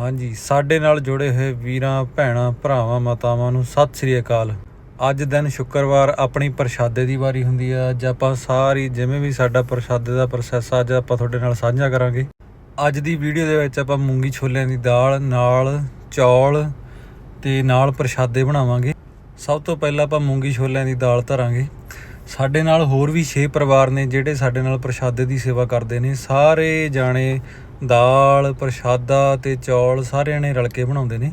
ਹਾਂਜੀ, ਸਾਡੇ ਨਾਲ ਜੁੜੇ ਹੋਏ ਵੀਰਾਂ, ਭੈਣਾਂ, ਭਰਾਵਾਂ, ਮਾਤਾਵਾਂ ਨੂੰ ਸਤਿ ਸ੍ਰੀ ਅਕਾਲ। ਅੱਜ ਦਿਨ ਸ਼ੁੱਕਰਵਾਰ ਆਪਣੀ ਪ੍ਰਸ਼ਾਦੇ ਦੀ ਵਾਰੀ ਹੁੰਦੀ ਆ, ਅੱਜ ਆਪਾਂ ਸਾਰੀ, ਜਿਵੇਂ ਵੀ ਸਾਡਾ ਪ੍ਰਸ਼ਾਦੇ ਦਾ ਪ੍ਰੋਸੈਸ ਆ, ਅੱਜ ਆਪਾਂ ਤੁਹਾਡੇ ਨਾਲ ਸਾਂਝਾ ਕਰਾਂਗੇ। ਅੱਜ ਦੀ ਵੀਡੀਓ ਦੇ ਵਿੱਚ ਆਪਾਂ ਮੂੰਗੀ ਛੋਲਿਆਂ ਦੀ ਦਾਲ, ਨਾਲ ਚੌਲ ਤੇ ਨਾਲ ਪ੍ਰਸ਼ਾਦੇ ਬਣਾਵਾਂਗੇ। ਸਭ ਤੋਂ ਪਹਿਲਾਂ ਆਪਾਂ ਮੂੰਗੀ ਛੋਲਿਆਂ ਦੀ ਦਾਲ ਧਰਾਂਗੇ। ਸਾਡੇ ਨਾਲ ਹੋਰ ਵੀ 6 ਪਰਿਵਾਰ ਨੇ, ਜਿਹੜੇ ਸਾਡੇ ਨਾਲ ਪ੍ਰਸ਼ਾਦੇ ਦੀ ਸੇਵਾ ਕਰਦੇ ਨੇ। ਸਾਰੇ ਜਾਣੇ ਦਾਲ ਪ੍ਰਸ਼ਾਦਾ ਤੇ ਚੌਲ ਸਾਰਿਆਂ ਨੇ ਰਲ ਕੇ ਬਣਾਉਂਦੇ ਨੇ।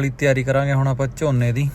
ਨਾਲ ਹੀ ਤਿਆਰੀ ਕਰਾਂਗੇ ਹੁਣ ਆਪਾਂ ਝੋਨੇ ਦੀ।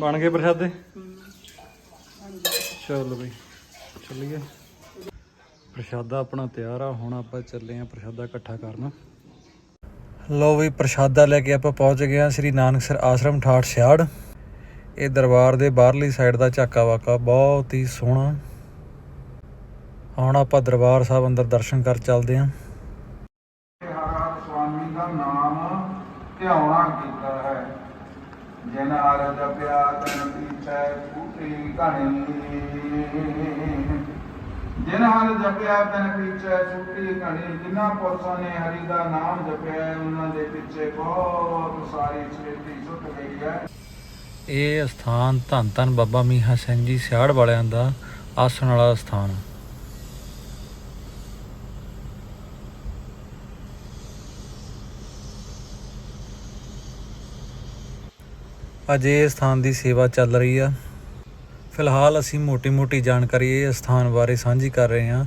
ਬਣ ਗਏ ਪ੍ਰਸ਼ਾਦੇ? ਚਲੋ ਬਈ ਚੱਲੀਏ। ਪ੍ਰਸ਼ਾਦਾ ਆਪਣਾ ਤਿਆਰ ਆ ਹੁਣ ਆਪਾਂ ਚੱਲੇ ਆ ਪ੍ਰਸ਼ਾਦਾ ਇਕੱਠਾ ਕਰਨ। ਲੋ ਵੀ ਪ੍ਰਸ਼ਾਦਾ ਲੈ ਕੇ ਆਪਾਂ ਪਹੁੰਚ ਗਏ ਆ ਸ੍ਰੀ ਨਾਨਕਸਰ ਆਸ਼ਰਮ ਠਾਠ ਸਿਆੜ। ਇਹ ਦਰਬਾਰ ਦੇ ਬਾਹਰਲੀ ਸਾਈਡ ਦਾ ਝਾਕਾ ਵਾਕਾ ਬਹੁਤ ਹੀ ਸੋਹਣਾ। ਹੁਣ ਆਪਾਂ ਦਰਬਾਰ ਸਾਹਿਬ ਅੰਦਰ ਦਰਸ਼ਨ ਕਰ ਚੱਲਦੇ ਆਂ। ਹਰ ਸੁਆਮੀ ਦਾ ਨਾਮ ਧਿਆਉਣਾ ਜਿਨ ਹਰ ਜਪਿਆ ਤਨ ਪੀਛੈ ਫੂਟੀ ਘਣੀ ਜਿਨ ਹਰ ਜਪਿਆ ਤਨ ਪੀਛੈ ਛੁੱਟੀ ਘਣੀ, ਜਿਨ੍ਹਾਂ ਪੁਰਸ਼ਾਂ ਨੇ ਹਰੀ ਦਾ ਨਾਮ ਜਪਿਆ ਉਹਨਾਂ ਦੇ ਪਿੱਛੇ ਬਹੁਤ ਸਾਰੀ ਛੇਤੀ ਛੁੱਟ ਗਈ ਹੈ ਇਹ ਸਥਾਨ ਧੰਨ ਧੰਨ ਬਾਬਾ ਮੀਹਾ ਸਿੰਘ ਜੀ ਸਿਆੜ ਵਾਲਿਆਂ ਦਾ ਆਸਣ ਵਾਲਾ ਸਥਾਨ ਆ। ਅਜੇ ਇਸ ਸਥਾਨ ਦੀ ਸੇਵਾ ਚੱਲ ਰਹੀ ਆ। ਫਿਲਹਾਲ ਅਸੀਂ ਮੋਟੀ-ਮੋਟੀ ਜਾਣਕਾਰੀ ਇਹ ਸਥਾਨ ਬਾਰੇ ਸਾਂਝੀ ਕਰ ਰਹੇ ਹਾਂ।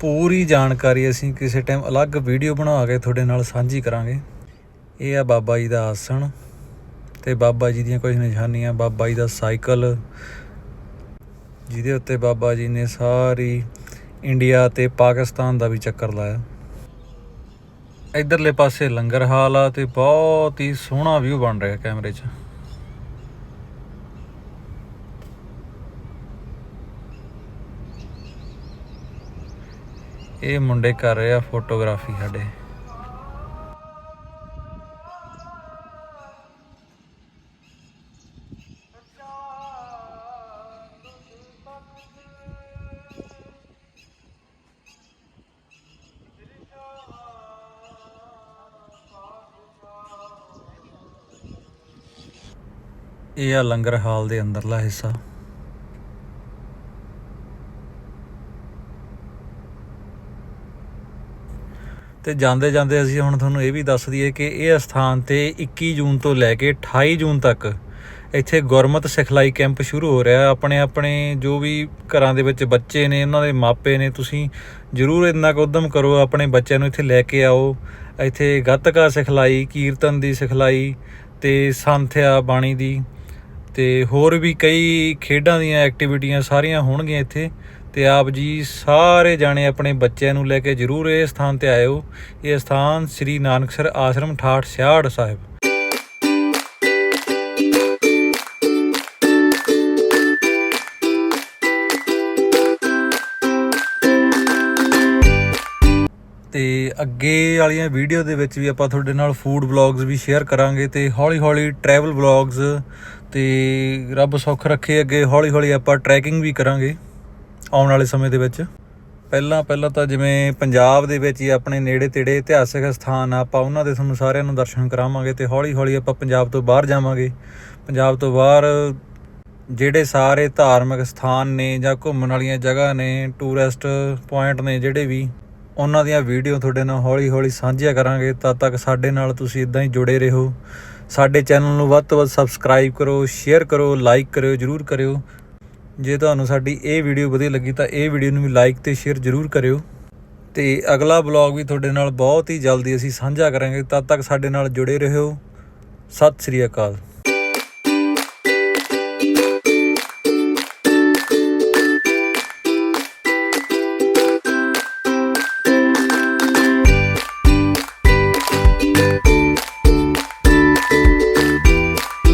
ਪੂਰੀ ਜਾਣਕਾਰੀ ਅਸੀਂ ਕਿਸੇ ਟਾਈਮ ਅਲੱਗ ਵੀਡੀਓ ਬਣਾ ਕੇ ਤੁਹਾਡੇ ਨਾਲ ਸਾਂਝੀ ਕਰਾਂਗੇ। ਇਹ ਆ ਬਾਬਾ ਜੀ ਦਾ ਆਸਣ ਤੇ ਬਾਬਾ ਜੀ ਦੀਆਂ ਕੁਝ ਨਿਸ਼ਾਨੀਆਂ, ਬਾਬਾ ਜੀ ਦਾ ਸਾਈਕਲ, ਜਿਹਦੇ ਉੱਤੇ ਬਾਬਾ ਜੀ ਨੇ ਸਾਰੀ ਇੰਡੀਆ ਤੇ ਪਾਕਿਸਤਾਨ ਦਾ ਵੀ ਚੱਕਰ ਲਾਇਆ। ਇਧਰਲੇ ਪਾਸੇ ਲੰਗਰ ਹਾਲ ਆ ਤੇ ਬਹੁਤ ਹੀ ਸੋਹਣਾ ਵਿਊ ਬਣ ਰਿਹਾ ਕੈਮਰੇ 'ਚ। ਇਹ ਮੁੰਡੇ ਕਰ ਰਹੇ ਆ ਫੋਟੋਗ੍ਰਾਫੀ ਸਾਡੇ। ਇਹ ਆ ਲੰਗਰ ਹਾਲ ਦੇ ਅੰਦਰਲਾ ਹਿੱਸਾ। ਤੇ ਜਾਂਦੇ ਜਾਂਦੇ ਅਸੀਂ ਹੁਣ ਤੁਹਾਨੂੰ ਇਹ ਵੀ ਦੱਸ ਦਈਏ ਕਿ ਇਹ ਸਥਾਨ ਤੇ 21 ਜੂਨ ਤੋਂ ਲੈ ਕੇ 28 ਜੂਨ ਤੱਕ ਇੱਥੇ ਗੁਰਮਤ ਸਿਖਲਾਈ ਕੈਂਪ ਸ਼ੁਰੂ ਹੋ ਰਿਹਾ। ਆਪਣੇ ਆਪਣੇ ਜੋ ਵੀ ਘਰਾਂ ਦੇ ਵਿੱਚ ਬੱਚੇ ਨੇ, ਉਹਨਾਂ ਦੇ ਮਾਪੇ ਨੇ, ਤੁਸੀਂ ਜਰੂਰ ਇੰਨਾ ਕੁ ਉਦਮ ਕਰੋ, ਆਪਣੇ ਬੱਚਿਆਂ ਨੂੰ ਇੱਥੇ ਲੈ ਕੇ ਆਓ। ਇੱਥੇ ਗੱਤਕਾ ਸਿਖਲਾਈ, ਕੀਰਤਨ ਦੀ ਸਿਖਲਾਈ ਤੇ ਸੰਥਿਆ ਬਾਣੀ ਦੀ ਤੇ ਹੋਰ ਵੀ ਕਈ ਖੇਡਾਂ ਦੀਆਂ ਐਕਟੀਵਿਟੀਆਂ ਸਾਰੀਆਂ ਹੋਣਗੀਆਂ ਇੱਥੇ। ਤੇ ਆਪ ਜੀ ਸਾਰੇ ਜਾਣੇ ਆਪਣੇ ਬੱਚਿਆਂ ਨੂੰ ਲੈ ਕੇ ਜਰੂਰ ਇਹ ਸਥਾਨ ਤੇ ਆਇਓ। ਇਹ ਸਥਾਨ ਸ੍ਰੀ ਨਾਨਕਸਰ ਆਸ਼ਰਮ ਠਾਠ 66 ਸਾਹਿਬ। ਤੇ ਅੱਗੇ ਵਾਲੀਆਂ ਵੀਡੀਓ ਦੇ ਵਿੱਚ ਵੀ ਆਪਾਂ ਤੁਹਾਡੇ ਨਾਲ ਫੂਡ ਵਲੌਗਸ ਵੀ ਸ਼ੇਅਰ ਕਰਾਂਗੇ ਤੇ ਹੌਲੀ ਹੌਲੀ ਟਰੈਵਲ ਵਲੌਗਸ ਤੇ ਰੱਬ ਸੁੱਖ ਰੱਖੇ ਅੱਗੇ ਹੌਲੀ ਹੌਲੀ ਆਪਾਂ ਟਰੈਕਿੰਗ ਵੀ ਕਰਾਂਗੇ। ਆਉਣ ਵਾਲੇ ਸਮੇਂ ਦੇ ਵਿੱਚ। ਪਹਿਲਾਂ ਪਹਿਲਾਂ ਤਾਂ ਜਿਵੇਂ ਪੰਜਾਬ ਦੇ ਵਿੱਚ ਹੀ ਆਪਣੇ ਨੇੜੇ ਤੇੜੇ ਇਤਿਹਾਸਿਕ ਸਥਾਨ ਆ, ਆਪਾਂ ਉਹਨਾਂ ਦੇ ਤੁਹਾਨੂੰ ਸਾਰਿਆਂ ਨੂੰ ਦਰਸ਼ਨ ਕਰਾਵਾਂਗੇ ਤੇ ਹੌਲੀ ਹੌਲੀ ਆਪਾਂ ਪੰਜਾਬ ਤੋਂ ਬਾਹਰ ਜਾਵਾਂਗੇ। ਪੰਜਾਬ ਤੋਂ ਬਾਹਰ ਜਿਹੜੇ ਸਾਰੇ ਧਾਰਮਿਕ ਸਥਾਨ ਨੇ ਜਾਂ ਘੁੰਮਣ ਵਾਲੀਆਂ ਜਗ੍ਹਾ ਨੇ ਟੂਰਿਸਟ ਪੁਆਇੰਟ ਨੇ ਜਿਹੜੇ ਵੀ, ਉਹਨਾਂ ਦੀਆਂ ਵੀਡੀਓ ਤੁਹਾਡੇ ਨਾਲ ਹੌਲੀ ਹੌਲੀ ਸਾਂਝੀਆਂ ਕਰਾਂਗੇ। ਤਦ ਤੱਕ ਸਾਡੇ ਨਾਲ ਤੁਸੀਂ ਇਦਾਂ ਹੀ ਜੁੜੇ ਰਹੋ। ਸਾਡੇ ਚੈਨਲ ਨੂੰ ਵੱਧ ਤੋਂ ਵੱਧ ਸਬਸਕ੍ਰਾਈਬ ਕਰੋ ਸ਼ੇਅਰ ਕਰੋ ਲਾਈਕ ਕਰਿਓ, ਜਰੂਰ ਕਰਿਓ। ਜੇ ਤੁਹਾਨੂੰ ਸਾਡੀ ਇਹ ਵੀਡੀਓ ਵਧੀਆ ਲੱਗੀ ਤਾਂ ਇਹ ਵੀਡੀਓ ਨੂੰ ਵੀ ਲਾਈਕ ਤੇ ਸ਼ੇਅਰ ਜਰੂਰ ਕਰਿਓ। ਤੇ ਅਗਲਾ ਬਲੌਗ ਵੀ ਤੁਹਾਡੇ ਨਾਲ ਬਹੁਤ ਹੀ ਜਲਦੀ ਅਸੀਂ ਸਾਂਝਾ ਕਰਾਂਗੇ। ਤਦ ਤੱਕ ਸਾਡੇ ਨਾਲ ਜੁੜੇ ਰਹੋ। ਸਤਿ ਸ੍ਰੀ ਅਕਾਲ।